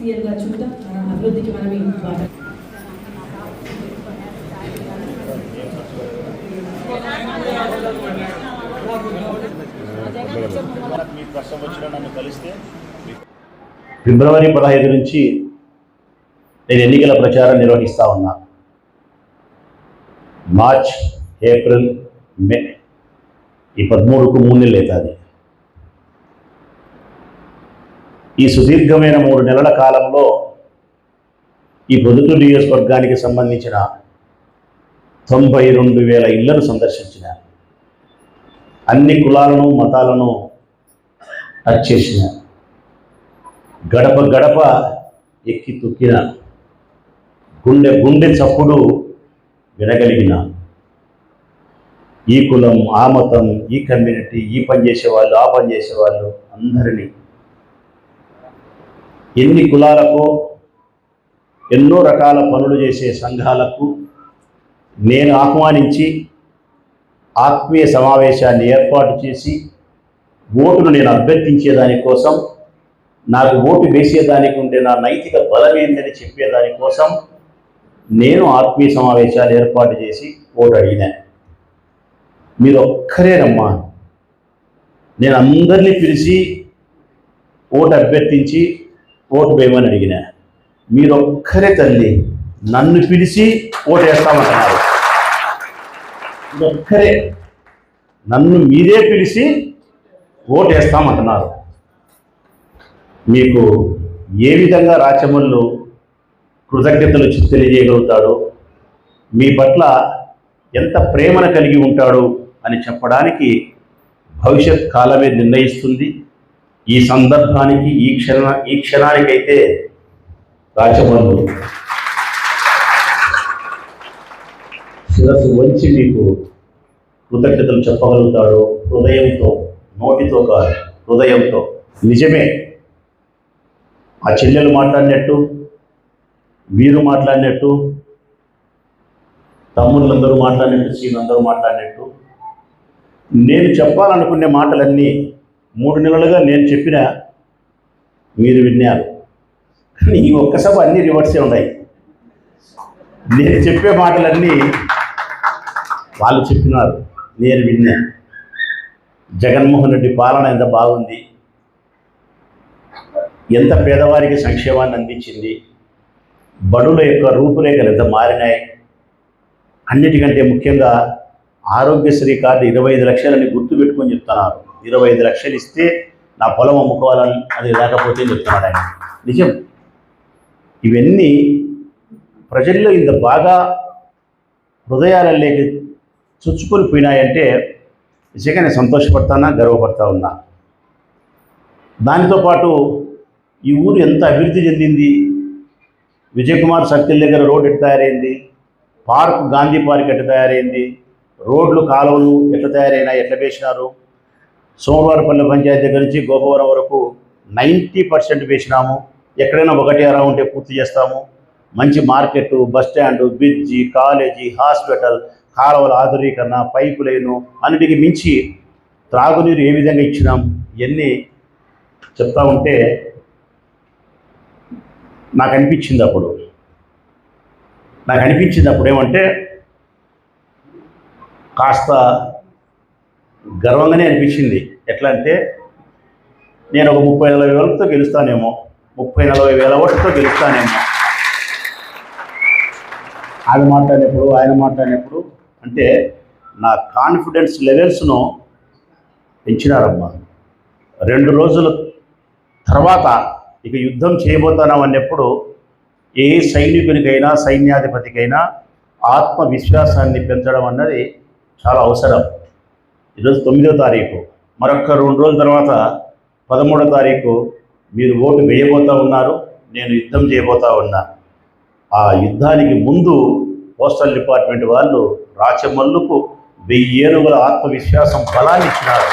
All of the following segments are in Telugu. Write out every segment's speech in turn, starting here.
దయచేసి గారు చూద్దాం. మన అభివృద్ధికి మనమే బాట ఫిబ్రవరి పదహైదు నుంచి నేను ఎన్నికల ప్రచారం నిర్వహిస్తా ఉన్నా. మార్చ్ ఏప్రిల్ మే ఈ పదమూడుకు మూడు నెలలు అవుతుంది. ఈ సుదీర్ఘమైన మూడు నెలల కాలంలో ఈ పొదుటూరు నియోజకవర్గానికి సంబంధించిన తొంభై రెండు వేల ఇళ్ళను సందర్శించిన అన్ని కులాలను మతాలను టచ్ చేసిన గడప గడప ఎక్కి తొక్కిన గుండె గుండె చప్పుడు వినగలిగిన ఈ కులం ఆ మతం ఈ కమ్యూనిటీ ఈ పని చేసేవాళ్ళు ఆ పని చేసేవాళ్ళు అందరినీ ఎన్ని కులాలకో ఎన్నో రకాల పనులు చేసే సంఘాలకు నేను ఆహ్వానించి ఆత్మీయ సమావేశాన్ని ఏర్పాటు చేసి ఓటును నేను అభ్యర్థించేదానికోసం నాకు ఓటు వేసేదానికి ఉండే నా నైతిక బలం ఏంటని చెప్పేదాని కోసం నేను ఆత్మీయ సమావేశాలు ఏర్పాటు చేసి ఓటు అడిగినా. మీరు ఒక్కరేనమ్మా నేను అందరినీ పిలిచి ఓటు అభ్యర్థించి ఓటు వేయమని అడిగిన మీరొక్కరే తల్లి నన్ను పిలిచి ఓటు వేస్తామంటున్నారు మీరొక్కరే నన్ను మీరే పిలిచి ఓటు వేస్తామంటున్నారు మీకు ఏ విధంగా రాచమల్లు కృతజ్ఞతలు తెలియజేయగలుగుతాడో? మీ పట్ల ఎంత ప్రేమను కలిగి ఉంటాడు అని చెప్పడానికి భవిష్యత్ కాలమే నిర్ణయిస్తుంది. ఈ సందర్భానికి ఈ క్షణ ఈ క్షణానికైతే రాచమల్లు శిరస్సు వంచి మీకు కృతజ్ఞతలు చెప్పగలుగుతాడు. హృదయంతో నోటితో కాదు హృదయంతో. నిజమే. ఆ చెల్లెలు మాట్లాడినట్టు వీరు మాట్లాడినట్టు తమ్ముళ్ళందరూ మాట్లాడినట్టు సీనందరూ మాట్లాడినట్టు. నేను చెప్పాలనుకునే మాటలన్నీ మూడు నెలలుగా నేను చెప్పిన మీరు విన్నారు కానీ ఈ ఒక్క సభ అన్ని రివర్సే ఉన్నాయి. నేను చెప్పే మాటలన్నీ వాళ్ళు చెప్పినారు. నేను విన్నా. జగన్మోహన్ రెడ్డి పాలన ఎంత బాగుంది? ఎంత పేదవారికి సంక్షేమాన్ని అందించింది? బడుల యొక్క రూపురేఖలు ఎంత మారినాయి? అన్నిటికంటే ముఖ్యంగా ఆరోగ్యశ్రీ కార్డు ఇరవై ఐదు లక్షలని గుర్తుపెట్టుకొని చెప్తున్నారు. ఇరవై ఐదు లక్షలు ఇస్తే నా పొలం అమ్ముకోవాలని అది లేకపోతే చెప్తున్నాడు ఆయన. నిజం. ఇవన్నీ ప్రజల్లో ఇంత బాగా హృదయాలలోకి చొచ్చుకొని పోయినాయంటే నిజంగా నేను సంతోషపడతానా గర్వపడతా ఉన్నా. దానితో పాటు ఈ ఊరు ఎంత అభివృద్ధి చెందింది? విజయకుమార్ సర్కిల్ దగ్గర రోడ్ ఎట్లా తయారైంది? పార్క్ గాంధీ పార్క్ ఎట్లా తయారైంది? రోడ్లు కాలువలు ఎట్లా తయారైనా ఎట్లా వేసినారు? సోమవారపల్లి పంచాయతీ దగ్గర నుంచి గోపవరం వరకు నైంటీ పర్సెంట్ వేసినాము. ఎక్కడైనా ఒకటి అరా ఉంటే పూర్తి చేస్తాము. మంచి market bus stand bridge college hospital కాలువల ఆధునీకరణ పైపు లైను అన్నిటికీ మించి త్రాగునీరు ఏ విధంగా ఇచ్చినాం ఇవన్నీ చెప్తా ఉంటే నాకు అనిపించింది అప్పుడు. నాకు అనిపించింది అప్పుడు ఏమంటే కాస్త గర్వంగానే అనిపించింది. ఎట్లా అంటే నేను ఒక ముప్పై నలభై వేలతో గెలుస్తానేమో. ముప్పై నలభై వేల ఓట్లతో గెలుస్తానేమో. ఆయన మాట్లాడినప్పుడు ఆయన మాట్లాడినప్పుడు అంటే నా కాన్ఫిడెన్స్ లెవెల్స్ను పెంచినారమ్మా. రెండు రోజుల తర్వాత ఇక యుద్ధం చేయబోతున్నాం అన్నప్పుడు ఏ సైనికునికైనా సైన్యాధిపతికైనా ఆత్మవిశ్వాసాన్ని పెంచడం అన్నది చాలా అవసరం. ఈరోజు తొమ్మిదో తారీఖు. మరొక రెండు రోజుల తర్వాత పదమూడో తారీఖు మీరు ఓటు వేయబోతా ఉన్నారు నేను యుద్ధం చేయబోతా ఉన్నా. ఆ యుద్ధానికి ముందు పోస్టల్ డిపార్ట్మెంట్ వాళ్ళు రాచమల్లుకు వెయ్యి ఏనుగుల ఆత్మవిశ్వాసం బలాన్ని ఇచ్చినారు.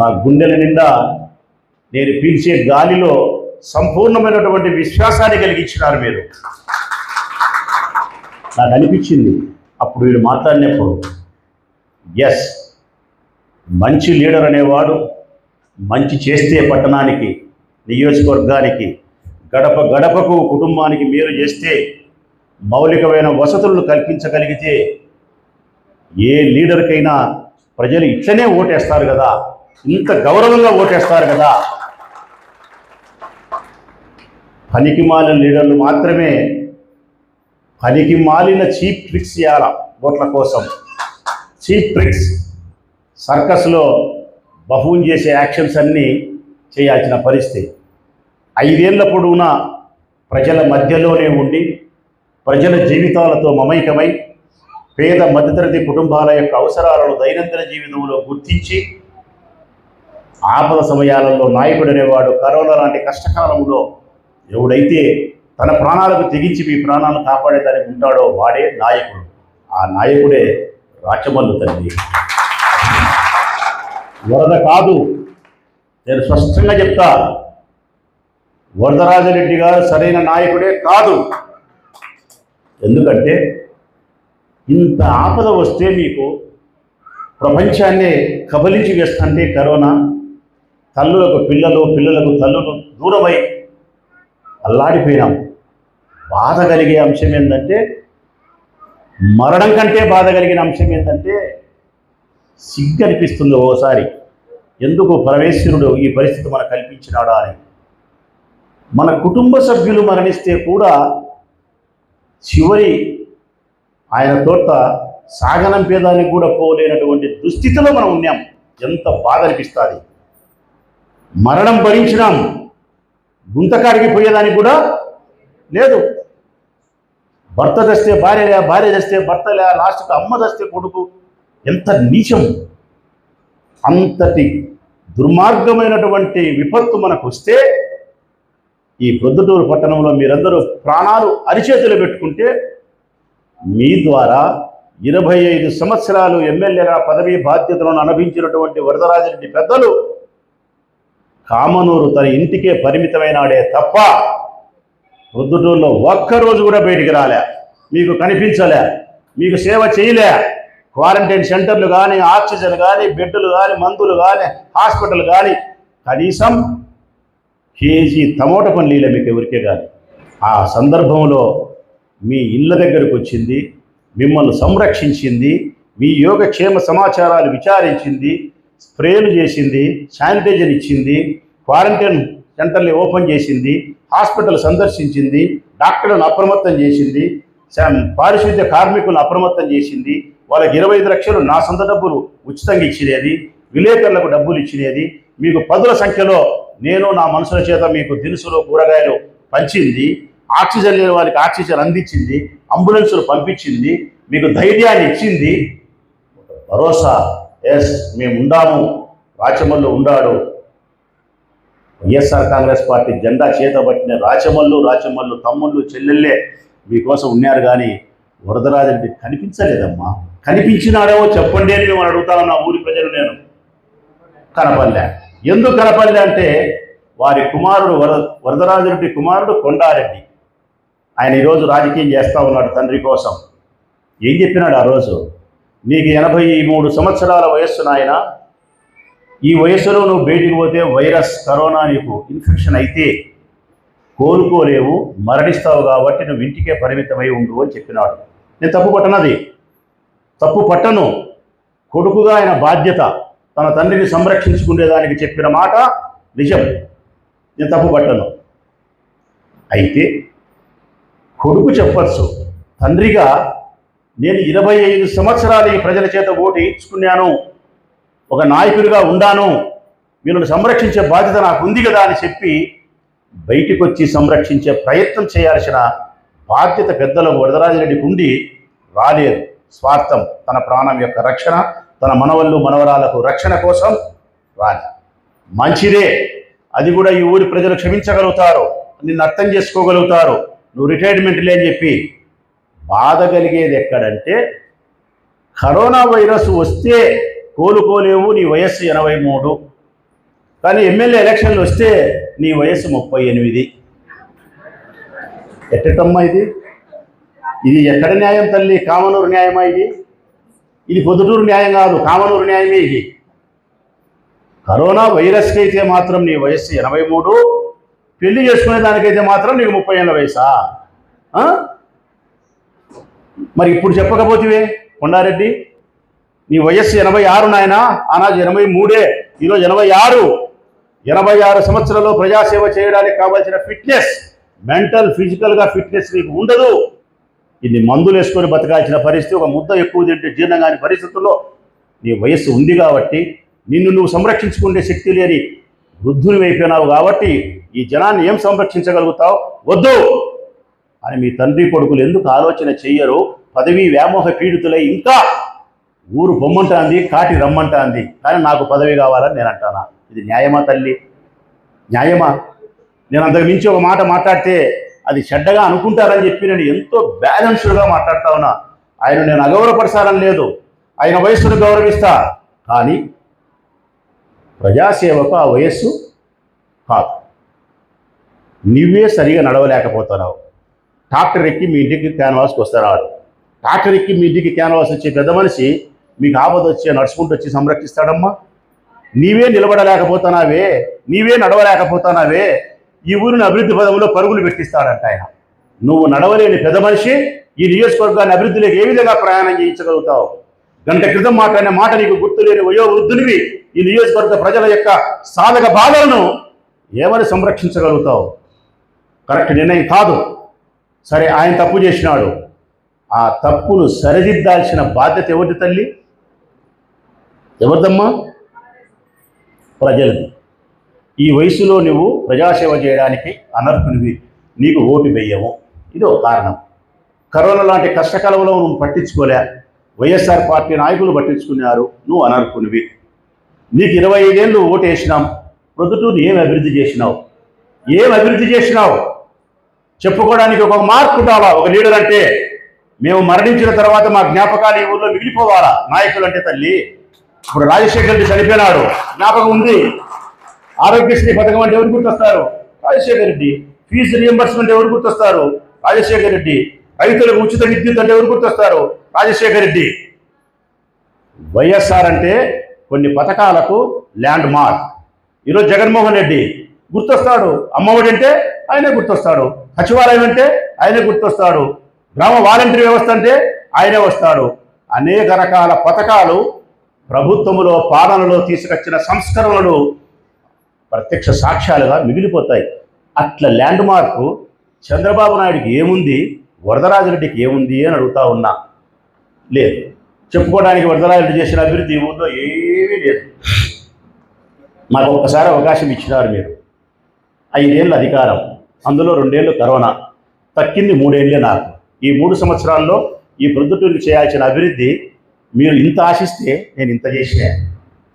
నా గుండెల నిండా నేను పీల్చే గాలిలో సంపూర్ణమైనటువంటి విశ్వాసాన్ని కలిగించినారు మీరు. నాకు అనిపించింది అప్పుడు వీడు మాట్లాడినప్పుడు ఎస్ మంచి లీడర్ అనేవాడు మంచి చేస్తే పట్టణానికి నియోజకవర్గానికి గడప గడపకు కుటుంబానికి మేలు చేస్తే మౌలికమైన వసతులను కల్పించగలిగితే ఏ లీడర్కైనా ప్రజలు ఇట్లనే ఓటేస్తారు కదా ఇంత గౌరవంగా ఓటేస్తారు కదా. పనికి మాలిన లీడర్లు మాత్రమే పనికి మాలిన చీప్ ట్రిక్స్ ఇవ్వాల ఓట్ల కోసం. Cheap tricks. సర్కస్లో బహూన్ చేసే యాక్షన్స్ అన్నీ చేయాల్సిన పరిస్థితి. ఐదేళ్ళ పొడవునా ప్రజల మధ్యలోనే ఉండి ప్రజల జీవితాలతో మమైకమై పేద మధ్యతరగతి కుటుంబాల యొక్క అవసరాలను దైనందిన జీవితంలో గుర్తించి ఆపద సమయాలలో నాయకుడు అనేవాడు కరోనా లాంటి కష్టకాలంలో ఎవడైతే తన ప్రాణాలకు తెగించి మీ ప్రాణాలను కాపాడేదానికి ఉంటాడో వాడే నాయకుడు. ఆ నాయకుడే రాచమల్లు తల్లి. వరద కాదు. నేను స్పష్టంగా చెప్తా. వరదరాజరెడ్డి గారు సరైన నాయకుడే కాదు. ఎందుకంటే ఇంత ఆపద వస్తే మీకు ప్రపంచాన్నే కబలించి వేస్తుంటే కరోనా. తల్లులకు పిల్లలు పిల్లలకు తల్లులు దూరమై అల్లాడిపోయినాం. బాధ కలిగే అంశం ఏంటంటే మరణం కంటే బాధ కలిగిన అంశం ఏంటంటే సిగ్గు అనిపిస్తుంది ఓసారి. ఎందుకు పరమేశ్వరుడు ఈ పరిస్థితి మనకు కల్పించినాడా అని. మన కుటుంబ సభ్యులు మరణిస్తే కూడా చివరి ఆయన తోట సాగనంపేదానికి కూడా పోలేనటువంటి దుస్థితిలో మనం ఉన్నాం. ఎంత బాధ అనిపిస్తుంది. మరణం భరించినాం. గుంతకాడికి పోయేదానికి కూడా లేదు. భర్త తెస్తే భార్యలే భార్య తెస్తే భర్తలే లాస్ట్కి అమ్మ తెస్తే కొడుకు. ఎంత నీచం. అంతటి దుర్మార్గమైనటువంటి విపత్తు మనకు వస్తే ఈ ప్రొద్దుటూరు పట్టణంలో మీరందరూ ప్రాణాలు అరిచేతులు పెట్టుకుంటే మీ ద్వారా ఇరవై ఐదు సంవత్సరాలు ఎమ్మెల్యేగా పదవీ బాధ్యతలను అనుభవించినటువంటి వరదరాజరెడ్డి పెద్దలు కామనూరు తన ఇంటికే పరిమితమైనాడే తప్ప ప్రొద్దుటూరులో ఒక్కరోజు కూడా బయటికి రాలే. మీకు కనిపించలే. మీకు సేవ చేయలే. క్వారంటైన్ సెంటర్లు కానీ ఆక్సిజన్ కానీ బెడ్లు కానీ మందులు కానీ హాస్పిటల్ కానీ కనీసం కేజీ టమోటా పల్లీలే మీకు ఎవరికే కానీ ఆ సందర్భంలో మీ ఇళ్ళ దగ్గరకు వచ్చింది మిమ్మల్ని సంరక్షించింది మీ యోగక్షేమ సమాచారాలు విచారించింది స్ప్రేలు చేసింది శానిటైజర్ ఇచ్చింది క్వారంటైన్ సెంటర్ని ఓపెన్ చేసింది హాస్పిటల్ సందర్శించింది డాక్టర్లను అప్రమత్తం చేసింది పారిశుద్ధ్య కార్మికులను అప్రమత్తం చేసింది వాళ్ళకి ఇరవై ఐదు లక్షలు నా సొంత డబ్బులు ఉచితంగా ఇచ్చినది విలేకరులకు డబ్బులు ఇచ్చినది మీకు పదుల సంఖ్యలో నేను నా మనుషుల చేత మీకు దినుసులు కూరగాయలు పంచింది ఆక్సిజన్ లేని వారికి ఆక్సిజన్ అందించింది అంబులెన్సులు పంపించింది మీకు ధైర్యాన్ని ఇచ్చింది. భరోసా ఎస్ మేము ఉండాము రాచమల్లు ఉండాడు. వైఎస్ఆర్ కాంగ్రెస్ పార్టీ జెండా చేతబట్టిన రాచమల్లు రాచమల్లు తమ్ముళ్ళు చెల్లెళ్ళే మీకోసం ఉన్నారు కానీ వరదరాజరెడ్డి కనిపించలేదమ్మా. కనిపించినాడేమో చెప్పండి అని మేము అడుగుతాను నా ఊరి ప్రజలు నేను. కనపల్లె ఎందుకు కనపల్లె అంటే వారి కుమారుడు వర వరదరాజరెడ్డి కుమారుడు కొండారెడ్డి. ఆయన ఈరోజు రాజకీయం చేస్తూ ఉన్నాడు తండ్రి కోసం. ఏం చెప్పినాడు ఆ రోజు? నీకు ఎనభై మూడు సంవత్సరాల వయస్సు నాయన ఈ వయసులో నువ్వు బయటికి పోతే వైరస్ కరోనా నీకు ఇన్ఫెక్షన్ అయితే కోలుకోలేవు మరణిస్తావు కాబట్టి నువ్వు ఇంటికే పరిమితమై ఉండు అని చెప్పినాడు. నేను తప్పు పట్టనది. తప్పు పట్టను. కొడుకుగా ఆయన బాధ్యత తన తండ్రిని సంరక్షించుకునేదానికి చెప్పిన మాట నిజం. నేను తప్పు పట్టను. అయితే కొడుకు చెప్పచ్చు తండ్రిగా నేను ఇరవై ఐదు సంవత్సరాలు ఈ ప్రజల చేత ఓటు వేయించుకున్నాను. ఒక నాయకుడిగా ఉండాను వీళ్ళని సంరక్షించే బాధ్యత నాకు ఉంది కదా అని చెప్పి బయటికి వచ్చి సంరక్షించే ప్రయత్నం చేయాల్సిన బాధ్యత పెద్దలకు వరదరాజరెడ్డికి ఉండి రాలేదు. స్వార్థం తన ప్రాణం యొక్క రక్షణ తన మనవళ్ళు మనవరాలకు రక్షణ కోసం రాలి మంచిదే. అది కూడా ఈ ఊరి ప్రజలు క్షమించగలుగుతారు నిన్ను అర్థం చేసుకోగలుగుతారు. నువ్వు రిటైర్మెంట్ లేని చెప్పి బాధ కలిగేది ఎక్కడంటే కరోనా వైరస్ వస్తే కోలుకోలేవు నీ వయస్సు ఎనభై మూడు. కానీ ఎమ్మెల్యే ఎలక్షన్లు వస్తే నీ వయస్సు ముప్పై ఎనిమిది. ఎట్టటమ్మా ఇది? ఇది ఎక్కడ న్యాయం తల్లి? కామనూరు న్యాయమా ఇది? ఇది పొద్దుటూరు న్యాయం కాదు కామనూరు న్యాయమే ఇది. కరోనా వైరస్కి అయితే మాత్రం నీ వయస్సు ఎనభై మూడు. పెళ్ళి చేసుకునే దానికైతే మాత్రం నీకు ముప్పై ఏళ్ళ వయసా మరి ఇప్పుడు చెప్పకపోతివే కొండారెడ్డి. నీ వయస్సు ఎనభై ఆరు నాయన ఆనాడు ఎనభై మూడే ఈరోజు ఎనభై ఆరు. ఎనభై ఆరు సంవత్సరాల్లో ప్రజాసేవ చేయడానికి కావాల్సిన ఫిట్నెస్ మెంటల్ ఫిజికల్గా ఫిట్నెస్ నీకు ఉండదు. ఇన్ని మందులు వేసుకొని బతకాల్సిన పరిస్థితి ఒక ముద్ద ఎక్కువ తింటే జీర్ణం కాని పరిస్థితుల్లో నీ వయస్సు ఉంది కాబట్టి నిన్ను నువ్వు సంరక్షించుకునే శక్తి లేని వృద్ధుని అయిపోయినావు కాబట్టి ఈ జనాన్ని ఏం సంరక్షించగలుగుతావు? వద్దు! అని మీ తండ్రి కొడుకులు ఎందుకు ఆలోచన చెయ్యరు? పదవీ వ్యామోహ పీడితులై ఇంకా ఊరు బొమ్మంటాంది కాటి రమ్మంటాంది. కానీ నాకు పదవి కావాలని నేను అంటానా? ఇది న్యాయమా తల్లి? న్యాయమా? నేను అంతకు మించి ఒక మాట మాట్లాడితే అది చెడ్డగా అనుకుంటారని చెప్పి నేను ఎంతో బ్యాలెన్స్డ్గా మాట్లాడుతా ఉన్నా. ఆయన నేను అగౌరవపరచాలని లేదు. ఆయన వయస్సును గౌరవిస్తా. కానీ ప్రజాసేవకు ఆ వయస్సు కాదు. నువ్వే సరిగా నడవలేకపోతున్నావు. ట్రాక్టర్ ఎక్కి మీ ఇంటికి క్యాన్వాస్కి వస్తున్నాడు ట్రాక్టర్ ఎక్కి మీ ఇంటికి క్యాన్వాస్ వచ్చే పెద్ద మనిషి మీకు ఆపద వచ్చి నడుచుకుంటూ వచ్చి సంరక్షిస్తాడమ్మా. నీవే నిలబడలేకపోతున్నావే నీవే నడవలేకపోతున్నావే ఈ ఊరిని అభివృద్ధి పదంలో పరుగులు పెట్టిస్తాడంట ఆయన. నువ్వు నడవలేని పెద్ద మనిషి ఈ నియోజకవర్గాన్ని అభివృద్ధిలోకి ఏ విధంగా ప్రయాణం చేయించగలుగుతావు? గంట క్రితం మాట్లాడిన మాట నీకు గుర్తులేని వయోవృద్ధునివి ఈ నియోజకవర్గ ప్రజల యొక్క సాధక బాధలను ఏమని సంరక్షించగలుగుతావు? కరెక్ట్ నిర్ణయం కాదు. సరే ఆయన తప్పు చేసినాడు. ఆ తప్పును సరిదిద్దాల్సిన బాధ్యత ఎవరిది తల్లి? ఎవరిదమ్మా? ప్రజలది. ఈ వయసులో నువ్వు ప్రజాసేవ చేయడానికి అనర్హునివి. నీకు ఓటు వేయము. ఇది ఒక కారణం. కరోనా లాంటి కష్టకాలంలో నువ్వు పట్టించుకోలే. వైఎస్ఆర్ పార్టీ నాయకులు పట్టించుకున్నారు. నువ్వు అనర్హునివి. నీకు ఇరవై ఐదేళ్ళు ఓటు వేసినాం. ప్రొద్దుటూరు ఏం అభివృద్ధి చేసినావు? ఏం అభివృద్ధి చేసినావు? చెప్పుకోవడానికి ఒక మార్క్ ఉండాలా? ఒక లీడర్ అంటే? మేము మరణించిన తర్వాత మా జ్ఞాపకాలు ఈ ఊర్లో మిగిలిపోవాలా? నాయకులు అంటే తల్లి. ఇప్పుడు రాజశేఖర్ రెడ్డి చనిపోయినాడు. జ్ఞాపకం ఉంది. ఆరోగ్యశ్రీ పథకం అంటే ఎవరు గుర్తొస్తారు? రాజశేఖర్ రెడ్డి. ఫీజు రియంబర్స్మెంట్ ఎవరు గుర్తొస్తారు? రాజశేఖర్ రెడ్డి. రైతులకు ఉచిత విద్యుత్ అంటే ఎవరు గుర్తొస్తారు? రాజశేఖర్ రెడ్డి. వైఎస్ఆర్ అంటే కొన్ని పథకాలకు ల్యాండ్ మార్క్ ఈరోజు జగన్మోహన్ రెడ్డి గుర్తొస్తాడు. అమ్మఒడి అంటే ఆయనే గుర్తొస్తాడు. సచివాలయం అంటే ఆయనే గుర్తొస్తాడు. గ్రామ వాలంటీర్ వ్యవస్థ అంటే ఆయనే వస్తాడు. అనేక రకాల పథకాలు ప్రభుత్వములో పాలనలో తీసుకొచ్చిన సంస్కరణలు ప్రత్యక్ష సాక్ష్యాలుగా మిగిలిపోతాయి. అట్లా ల్యాండ్ మార్కు చంద్రబాబు నాయుడికి ఏముంది? వరదరాజరెడ్డికి ఏముంది అని అడుగుతా ఉన్నా. లేదు. చెప్పుకోవడానికి వరదరాజరెడ్డి చేసిన అభివృద్ధి ఈ ఊళ్ళో ఏమీ లేదు. నాకు ఒకసారి అవకాశం ఇచ్చినారు మీరు. ఐదేళ్ళు అధికారం. అందులో రెండేళ్ళు కరోనా. తక్కింది మూడేళ్ళే నాకు. ఈ మూడు సంవత్సరాల్లో ఈ ప్రొద్దుటూరికి చేయాల్సిన అభివృద్ధి మీరు ఇంత ఆశిస్తే నేను ఇంత చేసిన.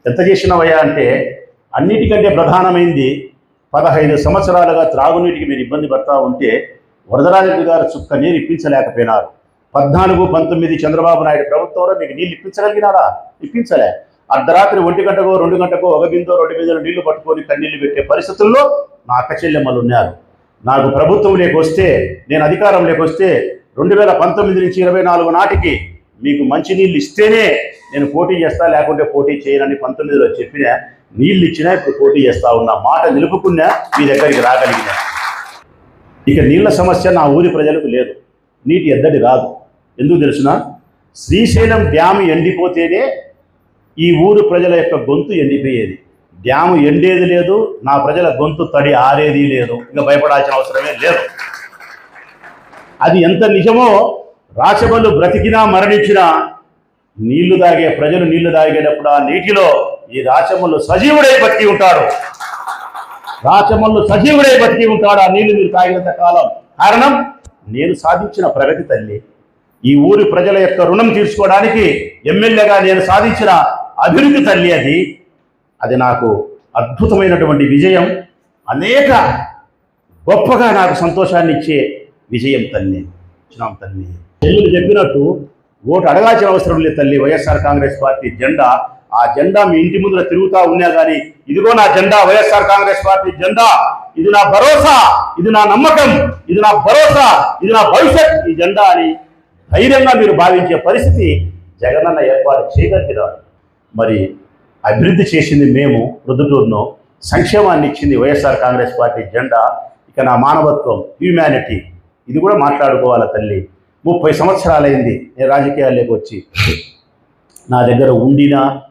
ఎంత చేసినవయ్యా అంటే అన్నిటికంటే ప్రధానమైంది పదహైదు సంవత్సరాలుగా త్రాగునీటికి మీరు ఇబ్బంది పడతా ఉంటే వరదరాజు గారు చుక్క నీరు ఇప్పించలేకపోయినారు. పద్నాలుగు పంతొమ్మిది చంద్రబాబు నాయుడు ప్రభుత్వంలో మీకు నీళ్ళు ఇప్పించగలిగినారా? ఇప్పించలే. అర్ధరాత్రి ఒంటి గంటకో రెండు గంటకో ఒక బిందో రెండు బిందెలు నీళ్ళు పట్టుకొని కన్నీళ్ళు పెట్టే పరిస్థితుల్లో నా అక్క చెల్లెమ్మలు ఉన్నారు. నాకు ప్రభుత్వం లేకొస్తే నేను అధికారం లేకొస్తే రెండు వేల పంతొమ్మిది నుంచి ఇరవై నాలుగు నాటికి మీకు మంచి నీళ్ళు ఇస్తేనే నేను పోటీ చేస్తా లేకుంటే పోటీ చేయనని పంతొమ్మిదిలో చెప్పిన నీళ్ళు ఇచ్చినా ఇప్పుడు పోటీ చేస్తా ఉన్నా మాట నిలుపుకున్నా మీ దగ్గరికి రాగలిగినా. ఇక నీళ్ళ సమస్య నా ఊరి ప్రజలకు లేదు. నీటి ఎద్దడి రాదు. ఎందుకు తెలుసిన? శ్రీశైలం డ్యామ్ ఎండిపోతేనే ఈ ఊరు ప్రజల యొక్క గొంతు ఎండిపోయేది. డ్యాము ఎండేది లేదు నా ప్రజల గొంతు తడి ఆరేది లేదు. ఇంకా భయపడాల్సిన అవసరమే లేదు. అది ఎంత నిజమో రాచబలు బ్రతికినా మరణించినా నీళ్ళు తాగే ప్రజలు నీళ్ళు తాగేటప్పుడు ఆ నీటిలో ఈ రాచమల్లు సజీవుడై బతికి ఉంటాడు. రాచమల్లు సజీవుడై బతికి ఉంటాడు ఆ నీళ్ళు మీరు తాగినంత కాలం. కారణం నేను సాధించిన ప్రగతి తల్లి. ఈ ఊరి ప్రజల యొక్క రుణం తీర్చుకోవడానికి ఎమ్మెల్యేగా నేను సాధించిన అభివృద్ధి తల్లి అది. అది నాకు అద్భుతమైనటువంటి విజయం. అనేక గొప్పగా నాకు సంతోషాన్ని ఇచ్చే విజయం తల్లి. ఇచ్చినాం తల్లి. చెల్లెలు చెప్పినట్టు ఓటు అడగాల్సిన అవసరం లేదు తల్లి. వైఎస్ఆర్ కాంగ్రెస్ పార్టీ జెండా. ఆ జెండా మీ ఇంటి ముందర తిరుగుతా ఉన్నా కానీ ఇదిగో నా జెండా వైఎస్ఆర్ కాంగ్రెస్ పార్టీ జెండా. ఇది నా భరోసా ఇది నా నమ్మకం ఇది నా భరోసా ఇది నా భవిష్యత్. ఈ జెండా అని ధైర్యంగా మీరు భావించే పరిస్థితి జగనన్న ఏర్పాటు చేయగలిగినారు. మరి అభివృద్ధి చేసింది మేము రుద్దుటూరును సంక్షేమాన్ని ఇచ్చింది వైఎస్ఆర్ కాంగ్రెస్ పార్టీ జెండా. ఇక నా మానవత్వం హ్యూమానిటీ ఇది కూడా మాట్లాడుకోవాలి తల్లి? ముప్పై సంవత్సరాలైంది నేను రాజకీయాల్లోకి వచ్చి. నా దగ్గర ఉండినా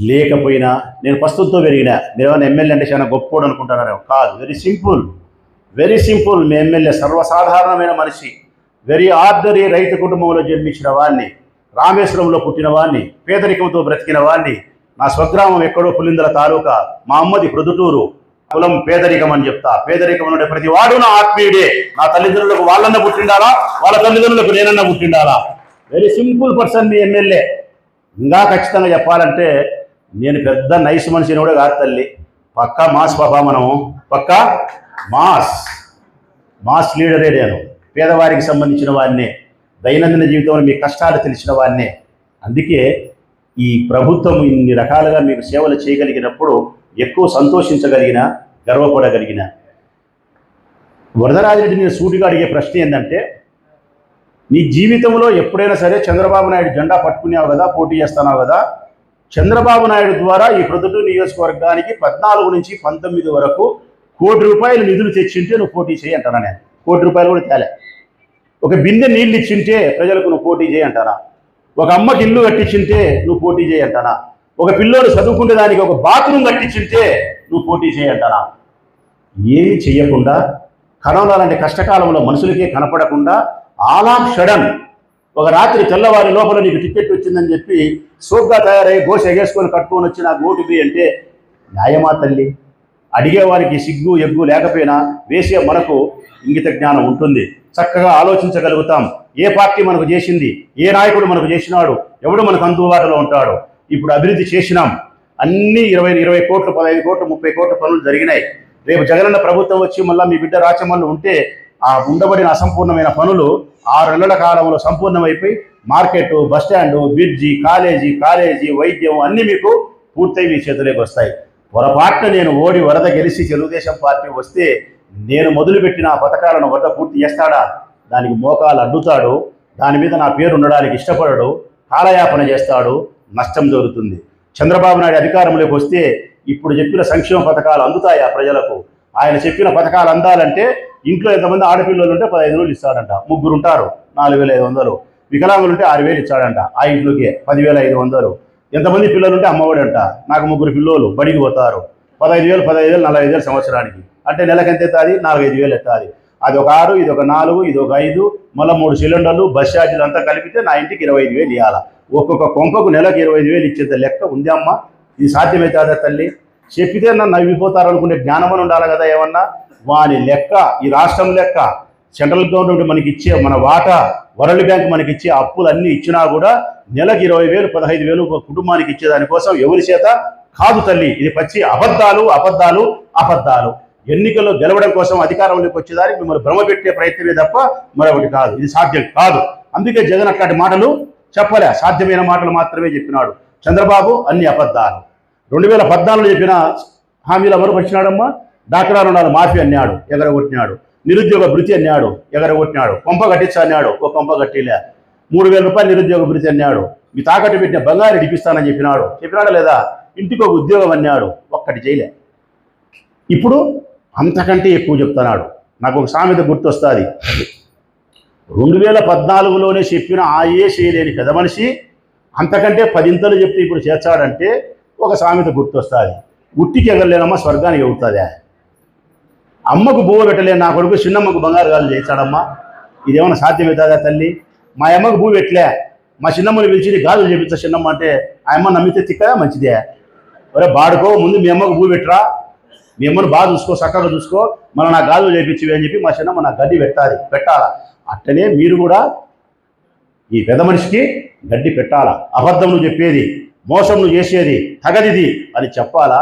లేకపోయినా నేను ప్రస్తుతంతో పెరిగినా. మీరు ఏమైనా ఎమ్మెల్యే అంటే చాలా గొప్పోడు అనుకుంటున్నారేమో. కాదు వెరీ సింపుల్ వెరీ సింపుల్ మీ ఎమ్మెల్యే సర్వసాధారణమైన మనిషి. వెరీ ఆర్డరీ రైతు కుటుంబంలో జన్మించిన వాడిని రామేశ్వరంలో పుట్టిన వాడిని పేదరికంతో బ్రతికిన వాడిని నా స్వగ్రామం ఎక్కడో పులిందల తాలూకా మా అమ్మది ప్రొద్దుటూరు. కులం పేదరికం అని చెప్తా. పేదరికం ఉండే ప్రతి వాడు నా ఆత్మీయుడే. నా తల్లిదండ్రులకు వాళ్ళన్న పుట్టిండాలా? వాళ్ళ తల్లిదండ్రులకు నేనన్న పుట్టిండాలా? వెరీ సింపుల్ పర్సన్ మీ ఎమ్మెల్యే. ఇంకా ఖచ్చితంగా చెప్పాలంటే నేను పెద్ద నైస్ మనిషిని కూడా కాదు తల్లి. పక్కా మాస్ పాపా మనం. పక్కా మాస్. మాస్ లీడరే నేను. పేదవారికి సంబంధించిన వాడినే దైనందిన జీవితంలో మీ కష్టాలు తెలిసిన వాడినే అందుకే ఈ ప్రభుత్వం ఇన్ని రకాలుగా మీకు సేవలు చేయగలిగినప్పుడు ఎక్కువ సంతోషించగలిగిన గర్వపడగలిగిన. వరదరాజరెడ్డి నేను సూటిగా అడిగే ప్రశ్న ఏంటంటే నీ జీవితంలో ఎప్పుడైనా సరే చంద్రబాబు నాయుడు జెండా పట్టుకునేవు కదా పోటీ చేస్తున్నావు కదా చంద్రబాబు నాయుడు ద్వారా ఈ ప్రొద్దుటూరు నియోజకవర్గానికి పద్నాలుగు నుంచి పంతొమ్మిది వరకు కోటి రూపాయలు నిధులు తెచ్చింటే నువ్వు పోటీ చేయి అంటానా నేను? కోటి రూపాయలు కూడా తేలే. ఒక బిందె నీళ్ళు ఇచ్చింటే ప్రజలకు నువ్వు పోటీ చేయి అంటానా? ఒక అమ్మకి ఇల్లు కట్టించింటే నువ్వు పోటీ చేయి అంటానా? ఒక పిల్లోడు చదువుకునే దానికి ఒక బాత్రూమ్ కట్టించింటే నువ్వు పోటీ చేయి అంటానా? ఏమీ చెయ్యకుండా కరోనా లాంటి కష్టకాలంలో మనుషులకే కనపడకుండా ఆలాం షడన్ ఒక రాత్రి తెల్లవారి లోపల నీకు టికెట్ వచ్చిందని చెప్పి సోగ్గా తయారై గోష ఎగేసుకొని కట్టుకొని వచ్చిన గోటుకి ఓటుపి అంటే న్యాయమా తల్లి? అడిగేవారికి సిగ్గు ఎగ్గు లేకపోయినా వేసే మనకు ఇంగిత జ్ఞానం ఉంటుంది. చక్కగా ఆలోచించగలుగుతాం. ఏ పార్టీ మనకు చేసింది? ఏ నాయకుడు మనకు చేసినాడు? ఎవడు మనకు అందుబాటులో ఉంటాడు? ఇప్పుడు అభివృద్ధి చేసినాం. అన్నీ ఇరవై ఇరవై కోట్లు పదహైదు కోట్లు ముప్పై కోట్ల పనులు జరిగినాయి. రేపు జగనన్న ప్రభుత్వం వచ్చి మళ్ళీ మీ బిడ్డ రాచమల్లు ఉంటే ఆ ఉండబడిన అసంపూర్ణమైన పనులు ఆరు నెలల కాలంలో సంపూర్ణమైపోయి market bus stand bridge college college వైద్యం అన్నీ మీకు పూర్తయి మీ చేతిలోకి వస్తాయి. పొరపాటున నేను ఓడి వరద గెలిచి తెలుగుదేశం పార్టీ వస్తే నేను మొదలుపెట్టిన ఆ పథకాలను వరద పూర్తి చేస్తాడా? దానికి మోకాలు అడ్డుతాడు. దాని మీద నా పేరు ఉండడానికి ఇష్టపడడు. కాలయాపన చేస్తాడు. నష్టం జరుగుతుంది. చంద్రబాబు నాయుడు అధికారంలోకి వస్తే ఇప్పుడు చెప్పిన సంక్షేమ పథకాలు అందుతాయా ప్రజలకు? ఆయన చెప్పిన పథకాలు అందాలంటే ఇంట్లో ఎంతమంది ఆడపిల్లలు ఉంటే పదహైదు రోజులు ఇస్తాడంట. ముగ్గురు ఉంటారు నాలుగు వేల ఐదు వందలు. వికలాంగులు ఉంటే ఆరు వేలు ఇచ్చాడంట. ఆ ఇంట్లోకే పదివేల ఐదు వందలు. ఎంతమంది పిల్లలు ఉంటే అంట నాకు ముగ్గురు పిల్లలు బడికి పోతారు. పదహైదు వేలు పదహైదు వేలు నలభై వేలు సంవత్సరానికి. అంటే నెలకు ఎంత ఎత్తాది? నాలుగైదు వేలు ఎత్తాది. అది ఒక ఆరు ఇది ఒక నాలుగు ఇది ఒక ఐదు మళ్ళీ మూడు సిలిండర్లు బస్ ఛార్జీలు అంతా కలిపితే నా ఇంటికి ఇరవై ఐదు వేలు ఇవ్వాలి ఒక్కొక్క కొంపకు నెలకు ఇరవై ఐదు వేలు ఇచ్చేంత లెక్క ఉంది అమ్మ ఇది సాధ్యమవుతుందా తల్లి? చెప్పితే నన్ను నవ్విపోతారు అనుకునే జ్ఞానమని ఉండాలి కదా ఏమన్నా? వాని లెక్క ఈ రాష్ట్రం లెక్క సెంట్రల్ గవర్నమెంట్ మనకి ఇచ్చే మన వాటా వరల్డ్ బ్యాంక్ మనకి ఇచ్చే అప్పులు అన్నీ ఇచ్చినా కూడా నెలకు ఇరవై వేలు పదహైదు వేలు ఒక కుటుంబానికి ఇచ్చేదానికోసం ఎవరి చేత? కాదు తల్లి ఇది పచ్చి అబద్ధాలు అబద్ధాలు అబద్ధాలు. ఎన్నికల్లో గెలవడం కోసం అధికారంలోకి వచ్చేదానికి మిమ్మల్ని భ్రమ పెట్టే ప్రయత్నమే తప్ప మరొకటి కాదు. ఇది సాధ్యం కాదు. అందుకే జగన్ అట్లాంటి మాటలు చెప్పలే. సాధ్యమైన మాటలు మాత్రమే చెప్పినాడు. చంద్రబాబు అన్ని అబద్ధాలు. రెండు వేల పద్నాలుగులో చెప్పిన హామీలు ఎవరు వచ్చినాడమ్మా. డాక్రా రుణాలు మాఫీ అన్నాడు ఎగరగొట్టినాడు. నిరుద్యోగ భృతి అన్నాడు ఎగరగొట్టినాడు. కొంప కట్టించా అన్నాడు ఒక కొంప కట్టిలే. మూడు వేల రూపాయలు నిరుద్యోగ భృతి అన్నాడు. మీ తాకట్టు పెట్టిన బంగారు ఇడిపిస్తానని చెప్పినాడు. చెప్పినాడా లేదా? ఇంటికి ఒక ఉద్యోగం అన్నాడు ఒక్కటి చేయలే. ఇప్పుడు అంతకంటే ఎక్కువ చెప్తున్నాడు. నాకు ఒక సామెత గుర్తొస్తుంది. రెండు వేల పద్నాలుగులోనే చెప్పిన ఆయే చేయలేని పెద్ద మనిషి అంతకంటే పదింతలు చెప్తే ఇప్పుడు చేర్చాడంటే ఒక సామెత గుర్తొస్తుంది. ఉట్టికి ఎగరలేనమ్మా స్వర్గానికి ఎగురుతుందా. అమ్మకు బువ్వ పెట్టలేను నా కొడుకు చిన్నమ్మకు బంగారు గాలు చేశాడమ్మా ఇదేమన్నా సాధ్యమవుతుందా తల్లి? మా అమ్మకు భూ పెట్టలే. మా చిన్నమ్మని పిలిచి గాజులు చేపించా చిన్నమ్మ అంటే ఆ అమ్మ నమ్మితే తిక్కదా? మంచిదే. ఒరే బాడుకో ముందు మీ అమ్మకు భూ పెట్టరా? మీ అమ్మను బాగా చూసుకో చక్కగా చూసుకో. మనం నా గాజులు చేపించివి అని చెప్పి మా చిన్నమ్మ నా గడ్డి పెట్టాలి పెట్టాలా? అట్టనే మీరు కూడా ఈ పెద్ద మనిషికి గడ్డి పెట్టాలా? అబద్ధం నువ్వు చెప్పేది మోసం నువ్వు చేసేది తగదిది అని చెప్పాలా?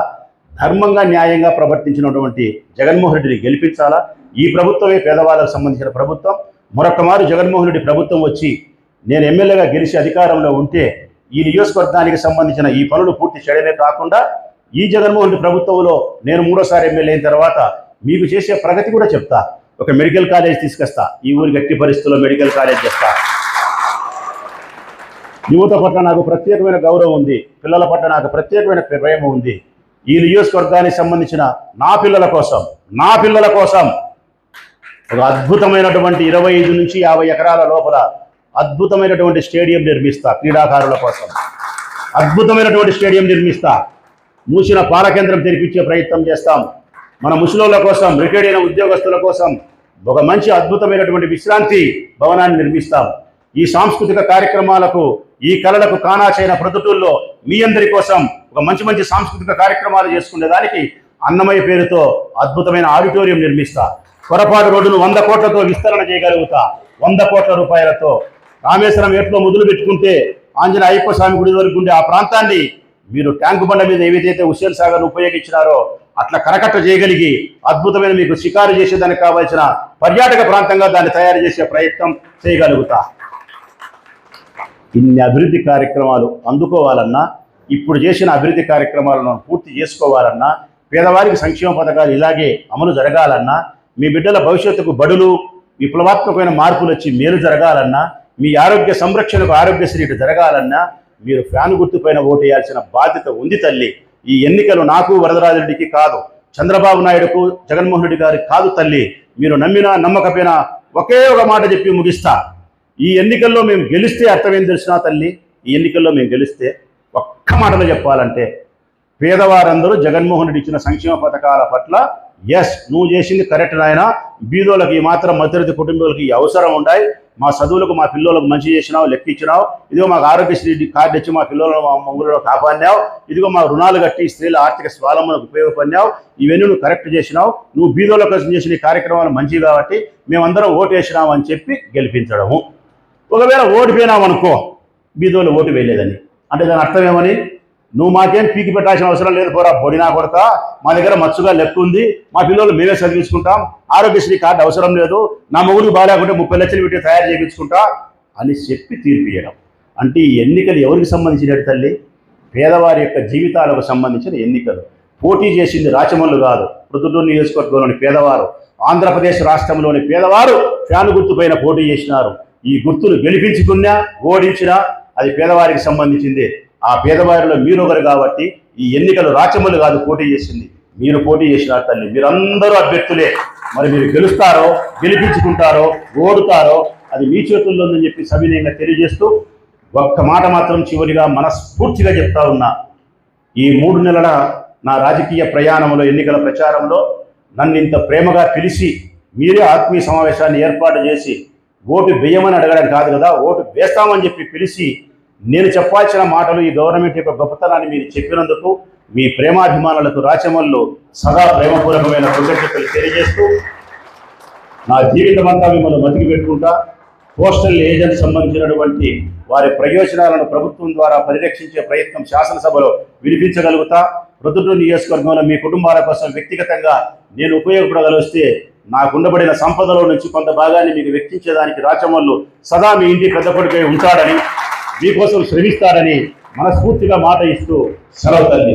ధర్మంగా న్యాయంగా ప్రవర్తించినటువంటి జగన్మోహన్ రెడ్డిని గెలిపించాలా? ఈ ప్రభుత్వమే పేదవాళ్ళకు సంబంధించిన ప్రభుత్వం. మరొక మారు జగన్మోహన్ రెడ్డి ప్రభుత్వం వచ్చి నేను ఎమ్మెల్యేగా గెలిచి అధికారంలో ఉంటే ఈ నియోజకవర్గానికి సంబంధించిన ఈ పనులు పూర్తి చేయడమే కాకుండా ఈ జగన్మోహన్ రెడ్డి ప్రభుత్వంలో నేను మూడోసారి ఎమ్మెల్యే అయిన తర్వాత మీకు చేసే ప్రగతి కూడా చెప్తా. ఒక మెడికల్ కాలేజ్ తీసుకొస్తా. ఈ ఊరి గట్టి పరిస్థితుల్లో మెడికల్ కాలేజ్ చేస్తా. యువత పట్ల నాకు ప్రత్యేకమైన గౌరవం ఉంది పిల్లల పట్ల నాకు ప్రత్యేకమైన ప్రేమ ఉంది. ఈ నియోజకవర్గానికి సంబంధించిన నా పిల్లల కోసం నా పిల్లల కోసం ఒక అద్భుతమైనటువంటి ఇరవై ఐదు నుంచి యాభై ఎకరాల లోపల అద్భుతమైనటువంటి స్టేడియం నిర్మిస్తా క్రీడాకారుల కోసం. అద్భుతమైనటువంటి స్టేడియం నిర్మిస్తా. మూసిన పాలకేంద్రం తెరిపించే ప్రయత్నం చేస్తాం. మన ముసలోళ్ళ కోసం రిటైర్డ్ అయిన ఉద్యోగస్తుల కోసం ఒక మంచి అద్భుతమైనటువంటి విశ్రాంతి భవనాన్ని నిర్మిస్తాం. ఈ సాంస్కృతిక కార్యక్రమాలకు ఈ కళలకు కానాచైన ప్రొద్దుటూల్లో మీ అందరి కోసం ఒక మంచి మంచి సాంస్కృతిక కార్యక్రమాలు చేసుకునే దానికి అన్నమయ్య పేరుతో అద్భుతమైన ఆడిటోరియం నిర్మిస్తా. కొరపాటు రోడ్డును వంద కోట్లతో విస్తరణ చేయగలుగుతా. వంద కోట్ల రూపాయలతో రామేశ్వరం ఏట్లో మొదలు పెట్టుకుంటే ఆంజనేయ అయ్యప్ప స్వామి గుడి వరకు ఉండే ఆ ప్రాంతాన్ని మీరు ట్యాంకు బండ మీద ఏవైతే హుస్సేన్ సాగర్ ఉపయోగించినారో అట్లా కరకట్ట చేయగలిగి అద్భుతమైన మీకు షికారు చేసేదానికి కావాల్సిన పర్యాటక ప్రాంతంగా దాన్ని తయారు చేసే ప్రయత్నం చేయగలుగుతా. ఇన్ని అభివృద్ధి కార్యక్రమాలు అందుకోవాలన్నా ఇప్పుడు చేసిన అభివృద్ధి కార్యక్రమాలను పూర్తి చేసుకోవాలన్నా పేదవారికి సంక్షేమ పథకాలు ఇలాగే అమలు జరగాలన్నా మీ బిడ్డల భవిష్యత్తుకు బడులు విప్లవాత్మకమైన మార్పులు వచ్చి మేలు జరగాలన్నా మీ ఆరోగ్య సంరక్షణకు ఆరోగ్యశ్రీ ఇటు జరగాలన్నా మీరు ఫ్యాన్ గుర్తుపైన ఓటేయాల్సిన బాధ్యత ఉంది తల్లి. ఈ ఎన్నికలు నాకు వరదరాజుడికి కాదు చంద్రబాబు నాయుడుకు జగన్మోహన్ రెడ్డి గారికి కాదు తల్లి. మీరు నమ్మినా నమ్మకపోయినా ఒకే ఒక మాట చెప్పి ముగిస్తా. ఈ ఎన్నికల్లో మేము గెలిస్తే అర్థం ఏం తెలిసినా తల్లి. ఈ ఎన్నికల్లో మేము గెలిస్తే ఒక్క మాటలో చెప్పాలంటే పేదవారందరూ జగన్మోహన్ రెడ్డి ఇచ్చిన సంక్షేమ పథకాల పట్ల ఎస్ నువ్వు చేసింది కరెక్ట్ నాయన. బీదోళ్ళకి ఈ మాత్రం మధ్యతరగతి కుటుంబాలకి అవసరం ఉండాయి మా చదువులకు మా పిల్లలకు మంచి చేసినావు లెక్కించినావు. ఇదిగో మాకు ఆరోగ్యశ్రీ కార్డు ఇచ్చి మా పిల్లలను మా ఊళ్ళో కాపాడినావు. ఇదిగో మా రుణాలు కట్టి స్త్రీల ఆర్థిక స్వాలంబనకు ఉపయోగపడినావు. ఇవన్నీ నువ్వు కరెక్ట్ చేసినావు. నువ్వు బీదోళ్ళ కోసం చేసిన కార్యక్రమాలు మంచివి కాబట్టి మేమందరం ఓటు వేసినాం అని చెప్పి గెలిపించడము. ఒకవేళ ఓడిపోయినావు అనుకో బీదోళ్ళు ఓటు వేయలేదని. అంటే దాని అర్థం ఏమని? నువ్వు మాకేం పీకి పెట్టాల్సిన అవసరం లేదు పోరా పొడినా కొడక మా దగ్గర మచ్చుగా లెక్క ఉంది మా పిల్లలు మేమే చదివించుకుంటాం ఆరోగ్యశ్రీ కార్డు అవసరం లేదు నా మొగుడికి బాగాలేకుంటే ముప్పై లక్షలు పెట్టి తయారు చేయించుకుంటా అని చెప్పి తీర్పు ఇవ్వడం అంటే ఈ ఎన్నికలు ఎవరికి సంబంధించినట్టు తల్లి? పేదవారి యొక్క జీవితాలకు సంబంధించిన ఎన్నికలు. పోటీ చేసింది రాచమల్లు కాదు ప్రొద్దుటూరు నియోజకవర్గంలోని పేదవారు. ఆంధ్రప్రదేశ్ రాష్ట్రంలోని పేదవారు ఫ్యాన్ గుర్తుపైన పోటీ చేసినారు. ఈ గుర్తులు గెలిపించుకున్నా ఓడించినా అది పేదవారికి సంబంధించింది. ఆ పేదవారిలో మీరొకరు కాబట్టి ఈ ఎన్నికలు రాచమల్లు కాదు పోటీ చేసింది. మీరు పోటీ చేసిన తల్లి మీరందరూ అభ్యర్థులే. మరి మీరు గెలుస్తారో గెలిపించుకుంటారో ఓడుతారో అది మీ చేతుల్లో ఉందని చెప్పి సవినయంగా తెలియజేస్తూ ఒక్క మాట మాత్రం చివరిగా మనస్ఫూర్తిగా చెప్తా ఉన్నా. ఈ మూడు నెలల నా రాజకీయ ప్రయాణంలో ఎన్నికల ప్రచారంలో నన్ను ఇంత ప్రేమగా పిలిచి మీరే ఆత్మీయ సమావేశాన్ని ఏర్పాటు చేసి ఓటు వేయమని అడగడం కాదు కదా ఓటు వేస్తామని చెప్పి పిలిచి నేను చెప్పాల్సిన మాటలు ఈ గవర్నమెంట్ యొక్క గొప్పతనాన్ని మీరు చెప్పినందుకు మీ ప్రేమాభిమానులకు రాచమల్లు సదా ప్రేమపూర్వకమైన కృతజ్ఞతలు తెలియజేస్తూ నా జీవితం అంతా మిమ్మల్ని బతికి పెట్టుకుంటా పోస్టల్ ఏజెంట్ సంబంధించినటువంటి వారి ప్రయోజనాలను ప్రభుత్వం ద్వారా పరిరక్షించే ప్రయత్నం శాసనసభలో వినిపించగలుగుతా. ప్రొద్దుటూరు నియోజకవర్గంలో మీ కుటుంబాల కోసం వ్యక్తిగతంగా నేను ఉపయోగపడగలిస్తే నాకు ఉండబడిన సంపదలో నుంచి కొంత భాగాన్ని మీకు వ్యక్తించేదానికి రాచమల్లు సదా మీ ఇంటి పెద్ద కొడుకై ఉంటాడని మీకోసం శ్రమిస్తాడని మనస్ఫూర్తిగా మాట ఇస్తూ సెలవు తల్లి.